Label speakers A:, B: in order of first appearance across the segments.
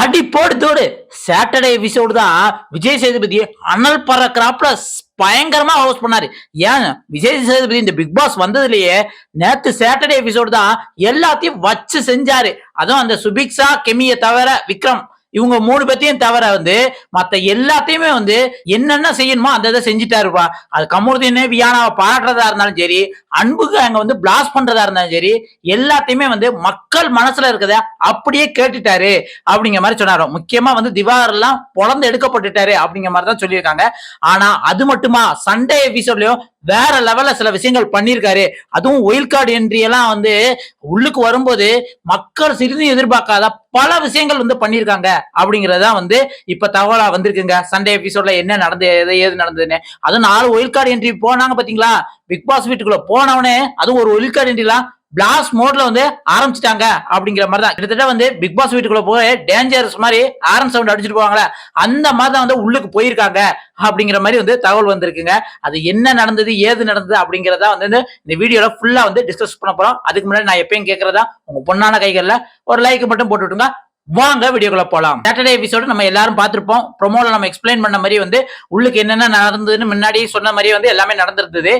A: அடி போடு தோடு. சாட்டர்டே எபிசோடு தான் விஜய் சேதுபதி அனல் பறக்கிறாப்ல பயங்கரமா ஹவுஸ் பண்ணாரு. ஏன்? விஜய் சேதுபதி இந்த பிக் பாஸ் வந்ததுலயே நேத்து சாட்டர்டே எபிசோடு தான் எல்லாத்தையும் வச்சு செஞ்சாரு. அதுவும் அந்த சுபிக்ஷா கெமியை தவிர விக்ரம். இவங்க மூணு பேர்த்தையும் தவிர வந்து மற்ற எல்லாத்தையுமே வந்து என்னென்ன செய்யணுமோ அந்த இதை செஞ்சுட்டாருப்பா. அது கமருதீன் வியானாவை பாராட்டுறதா இருந்தாலும் சரி அன்புக்கு அங்க வந்து பிளாஸ் பண்றதா இருந்தாலும் சரி எல்லாத்தையுமே வந்து மக்கள் மனசுல இருக்கத அப்படியே கேட்டுட்டாரு அப்படிங்கிற மாதிரி சொன்னாரு. முக்கியமா வந்து திவாகர் எல்லாம் பொழந்து எடுக்கப்பட்டுட்டாரு அப்படிங்கிற மாதிரி தான் சொல்லியிருக்காங்க. ஆனா அது மட்டுமா சண்டே எபிசோட்லயும் வேற லெவல்ல சில விஷயங்கள் பண்ணியிருக்காரு. அதுவும் ஒயில் கார்டு என்ட்ரி எல்லாம் வந்து உள்ளுக்கு வரும்போது மக்கள் சிறிதும் எதிர்பார்க்காத பல விஷயங்கள் வந்து பண்ணியிருக்காங்க. அப்படிங்கறதா வந்து இப்ப தகவலா வந்திருக்குங்க. சண்டே எபிசோட்ல என்ன நடந்தது எது ஏது நடந்ததுன்னு. அதுவும் நாலு ஒயில் கார்டு என்ட்ரி போனாங்க பாத்தீங்களா? பிக் பாஸ் வீட்டுக்குள்ள போனவனே அதுவும் ஒரு ஒயில் கார்டு என்ட்ரிலாம் பிளாஸ்ட் மோட்ல வந்து ஆரம்பிச்சிட்டாங்க அப்படிங்கிற மாதிரி தான் கிட்டத்தட்ட வந்து பிக் பாஸ் வீட்டுக்குள்ள போய் டேஞ்சரஸ் மாதிரி ஆரன் சவுண்ட் அடிச்சுட்டு போவாங்களே அந்த மாதிரி தான் வந்து உள்ளுக்கு போயிருக்காங்க அப்படிங்கிற மாதிரி வந்து தகவல் வந்திருக்குங்க. அது என்ன நடந்தது ஏது நடந்தது அப்படிங்கறத வந்து இந்த வீடியோல ஃபுல்லா வந்து டிஸ்கஸ் பண்ண போறோம். அதுக்கு முன்னாடி நான் எப்பயும் கேட்கறதா உங்க பொண்ணான கைகள்ல ஒரு லைக் மட்டும் போட்டு விட்டுங்க வாங்க வீடியோக்குள்ள போலாம். சாட்டர்டே எபிசோடு நம்ம எல்லாரும் பார்த்துருப்போம். ப்ரொமோல நம்ம எக்ஸ்பிளைன் பண்ண மாதிரி வந்து உள்ளுக்கு என்னென்ன நடந்ததுன்னு முன்னாடி சொன்ன மாதிரி வந்து எல்லாமே நடந்திருந்தது.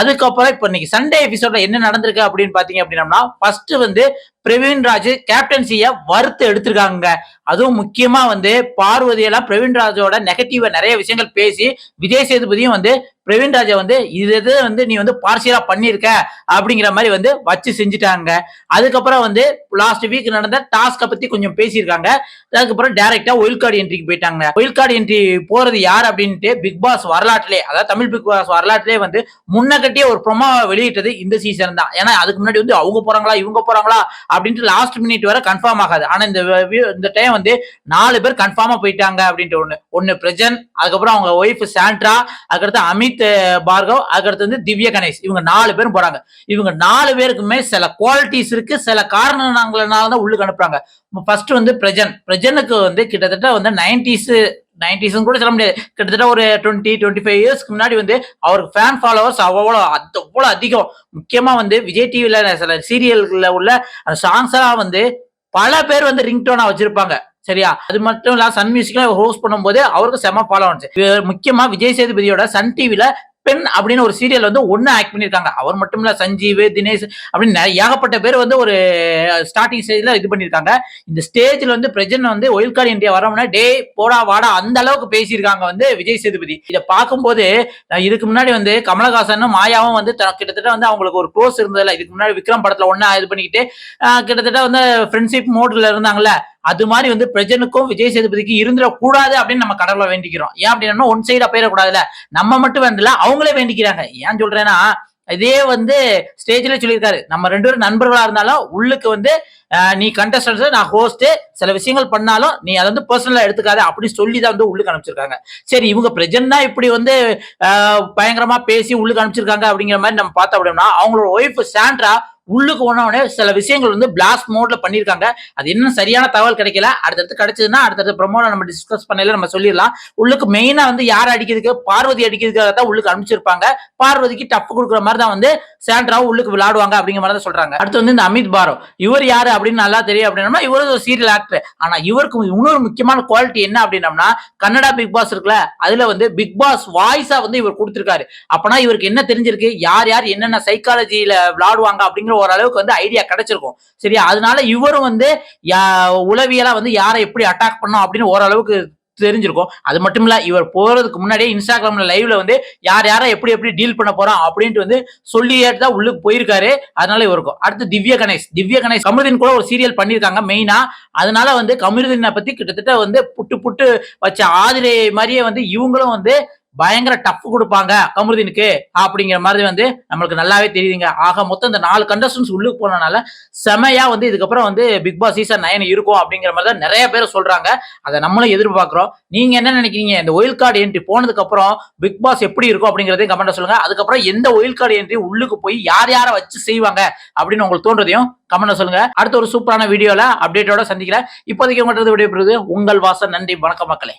A: அதுக்கப்புறம் இப்போ இன்னைக்கு சண்டே எபிசோட்ல என்ன நடந்திருக்கு அப்படின்னு பாத்தீங்க அப்படின்னா ஃபர்ஸ்ட் வந்து பிரவீன் ராஜ் கேப்டன்சிய வறுத்து எடுத்திருக்காங்க அதுவும் முக்கியமா வந்து பார்வதி எல்லாம் பிரவீன் ராஜோட நெகட்டிவா நிறைய விஷயங்கள் பேசி விஜய் சேதுபதியும் வந்து பிரவீன் ராஜா வந்து இது இது வந்து நீ வந்து பார்சியலா பண்ணியிருக்க? அப்படிங்கிற மாதிரி வந்து வச்சு செஞ்சுட்டாங்க. அதுக்கப்புறம் வந்து லாஸ்ட் வீக் நடந்த டாஸ்கை பத்தி கொஞ்சம் பேசியிருக்காங்க. அதுக்கப்புறம் டைரக்டா ஒயில் கார்டு என்ட்ரிக்கு போயிட்டாங்க. ஒயில் கார்டு என்ட்ரி போறது யார் அப்படின்ட்டு பிக் பாஸ் வரலாற்றிலே அதாவது தமிழ் பிக் பாஸ் வரலாற்றிலே வந்து முன்னகட்டியே ஒரு ப்ரொமோ வெளியிட்டது இந்த சீசன் தான். ஏன்னா அதுக்கு முன்னாடி வந்து அவங்க போறாங்களா இவங்க போறாங்களா அப்படின்ட்டு லாஸ்ட் மினிட் வரை கன்ஃபார்ம் ஆகாது. ஆனா இந்த இந்த டைம் வந்து நாலு பேர் கன்ஃபார்மா போயிட்டாங்க அப்படின்ட்டு ஒண்ணு. ஒன்னு பிரஜன் அதுக்கப்புறம் அவங்க ஒய்ஃப் சாண்ட்ரா அதுக்கடுத்து அமித் பார்கவ் அதுக்கடுத்து வந்து திவ்ய கணேஷ். இவங்க நாலு பேரும் போறாங்க. இவங்க நாலு பேருக்குமே சில குவாலிட்டிஸ் இருக்கு சில காரணங்களால தான் உள்ளுக்கு அனுப்புறாங்க. ஃபர்ஸ்ட் வந்து பிரஜன். பிரஜனுக்கு வந்து கிட்டத்தட்ட வந்து நைன்டிஸ் நைன்டிஸ்னு கூட சொல்ல முடியாது. கிட்டத்தட்ட ஒரு டுவெண்ட்டி டுவெண்ட்டி ஃபைவ் இயர்ஸ்க்கு முன்னாடி வந்து அவருக்கு ஃபேன் ஃபாலோவர்ஸ் அவ்வளோ அது அவ்வளோ அதிகம். முக்கியமாக வந்து விஜய் டிவியில் சில சீரியல்களில் உள்ள அந்த சாங்ஸெல்லாம் வந்து பல பேர் வந்து ரிங்டோனா வச்சிருப்பாங்க. சரியா? அது மட்டும் இல்லாமல் சன் மியூசிக்ல ஹோஸ்ட் பண்ணும்போது அவருக்கு செம ஃபாலோ ஆச்சு முக்கியமாக விஜய் சேதுபதியோட சன் டிவியில் பெண் அப்படின்னு ஒரு சீரியல் வந்து ஒன்னு ஆக்ட் பண்ணியிருக்காங்க அவர் மட்டும் இல்ல சஞ்சீவ் தினேஷ் அப்படின்னு நிறைய- ஏகப்பட்ட பேர் வந்து ஒரு ஸ்டார்டிங் ஸ்டேஜ்ல இது பண்ணியிருக்காங்க இந்த ஸ்டேஜ்ல வந்து பிரஜன் வந்து ஒயில் கார்டு இந்தியா வரோம்னா டே போடா வாடா அந்த அளவுக்கு பேசியிருக்காங்க வந்து விஜய் சேதுபதி. இதை பார்க்கும்போது நான் இதுக்கு முன்னாடி வந்து கமலஹாசனும் மாயாவும் வந்து த- கிட்டத்தட்ட வந்து அவங்களுக்கு ஒரு க்ளோஸ் இருந்ததில்ல. இதுக்கு முன்னாடி விக்ரம் படத்துல ஒன்னா இது பண்ணிக்கிட்டு கிட்டத்தட்ட வந்து ஃப்ரெண்ட்ஷிப் மோட்ல இருந்தாங்கல்ல. அது மாதிரி வந்து பிரஜனுக்கும் விஜய் சேதுபதிக்கு இருந்துடக்கூடாது அப்படின்னு நம்ம கடவுளை வேண்டிக்கிறோம். ஏன் அப்படின்னா ஒன் சைடா போயிடக்கூடாதுல நம்ம மட்டும் வேண்டல அவங்களே வேண்டிக்கிறாங்க. ஏன் சொல்றேன்னா இதே வந்து ஸ்டேஜ்ல சொல்லியிருக்காரு. நம்ம ரெண்டு பேரும் நண்பர்களா இருந்தாலும் உள்ளுக்கு வந்து நீ கண்டஸ்டன்ஸ் நான் ஹோஸ்ட் சில விஷயங்கள் பண்ணாலும் நீ அதை வந்து பர்சனலா எடுத்துக்காத அப்படின்னு சொல்லி தான் வந்து உள்ளுக்கு அனுப்பிச்சிருக்காங்க. சரி இவங்க பிரஜன்னா இப்படி வந்து பயங்கரமா பேசி உள்ளுக்கு அனுப்பிச்சிருக்காங்க அப்படிங்கிற மாதிரி நம்ம பார்த்தோம் அப்படின்னா அவங்களோட ஒய்ஃப் சாண்ட்ரா உள்ளுக்கு உடனே சில விஷயங்கள் வந்து பிளாஸ்ட் மோட்ல பண்ணியிருக்காங்க அது இன்னும் சரியான தகவல் கிடைக்கல. அடுத்தடுத்து கிடைச்சதுன்னா அடுத்தடுத்த ப்ரொமோல நம்ம டிஸ்கஸ் பண்ணல நம்ம சொல்லிடலாம். உள்ளுக்கு மெயினா வந்து யார் அடிக்கிறதுக்கு? பார்வதி அடிக்கிறதுக்காக தான் உள்ளுக்கு அனுப்பிச்சிருப்பாங்க. பார்வதிக்கு டஃப் கொடுக்குற மாதிரி தான் வந்து சாண்ட்ராவும் உள்ளுக்கு விளையாடுவாங்க அப்படிங்கிற மாதிரி தான் சொல்றாங்க. அடுத்து வந்து இந்த அமித் பாரோ. இவர் யாரு அப்படின்னு நல்லா தெரியும் அப்படின்னா இவர் ஒரு சீரியல் ஆக்டர் ஆனா இவருக்கு இன்னொரு முக்கியமான குவாலிட்டி என்ன அப்படின்னம்னா கன்னடா பிக் பாஸ் இருக்குல்ல அதுல வந்து பிக் பாஸ் வாய்ஸா வந்து இவர் கொடுத்திருக்காரு. அப்பனா இவருக்கு என்ன தெரிஞ்சிருக்கு? யார் யார் என்னென்ன சைக்காலஜியில விளையாடுவாங்க அப்படிங்கிற ஓரளவுக்கு வந்து ஐடியா கிடைச்சிருக்கும். சரியா? அதனால இவரும் வந்து யா- உளவியலா வந்து யாரை எப்படி அட்டாக் பண்ணும் அப்படின்னு ஓரளவுக்கு தெரிஞ்சிருக்கும். அது மட்டும் இல்ல இவர் போறதுக்கு முன்னாடியே இன்ஸ்டாகிராம்ல லைவ்ல வந்து யார் யாரை எப்படி எப்படி டீல் பண்ண போறோம் அப்படின்ட்டு வந்து சொல்லியே தான் உள்ளுக்கு போயிருக்காரு. அதனால இவருக்கும். அடுத்து திவ்ய கணேஷ். திவ்ய கணேஷ் கமருதீன் கூட ஒரு சீரியல் பண்ணியிருக்காங்க மெயினா அதனால வந்து கமருதீனை பத்தி கிட்டத்தட்ட வந்து புட்டு புட்டு வச்ச ஆதிரை மாதிரியே வந்து இவங்களும் வந்து பயங்கர டஃப் கொடுப்பாங்க. கமருதீனுக்கு அப்படிங்கிற மாதிரி வந்து நம்மளுக்கு நல்லாவே தெரியுதுங்க. ஆக மொத்தம் இந்த நாலு கண்டஸ்டன்ஸ் உள்ளுக்கு போனனால செமையா வந்து இதுக்கப்புறம் வந்து பிக் பாஸ் சீசன் நைன் இருக்கும் அப்படிங்கிற மாதிரி தான் நிறைய பேர் சொல்றாங்க. அதை நம்மளும் எதிர்பார்க்கிறோம். நீங்க என்ன நினைக்கிறீங்க? இந்த ஒயில் கார்டு என்ட்ரி போனதுக்கு அப்புறம் பிக் பாஸ் எப்படி இருக்கும் அப்படிங்கறதையும் கமெண்ட்ல சொல்லுங்க. அதுக்கப்புறம் எந்த ஒயில் கார்டு என்ட்ரி உள்ளுக்கு போய் யார் யாரை வச்சு செய்வாங்க அப்படின்னு உங்களுக்கு தோன்றதையும் கமெண்ட்ல சொல்லுங்க. அடுத்த ஒரு சூப்பரான வீடியோல அப்டேட்டோட சந்திக்கிறேன். இப்போதைக்கு உங்கள்கிட்ட விடைபெறுவது உங்கள் வாசன். நன்றி. வணக்கம் மக்களே.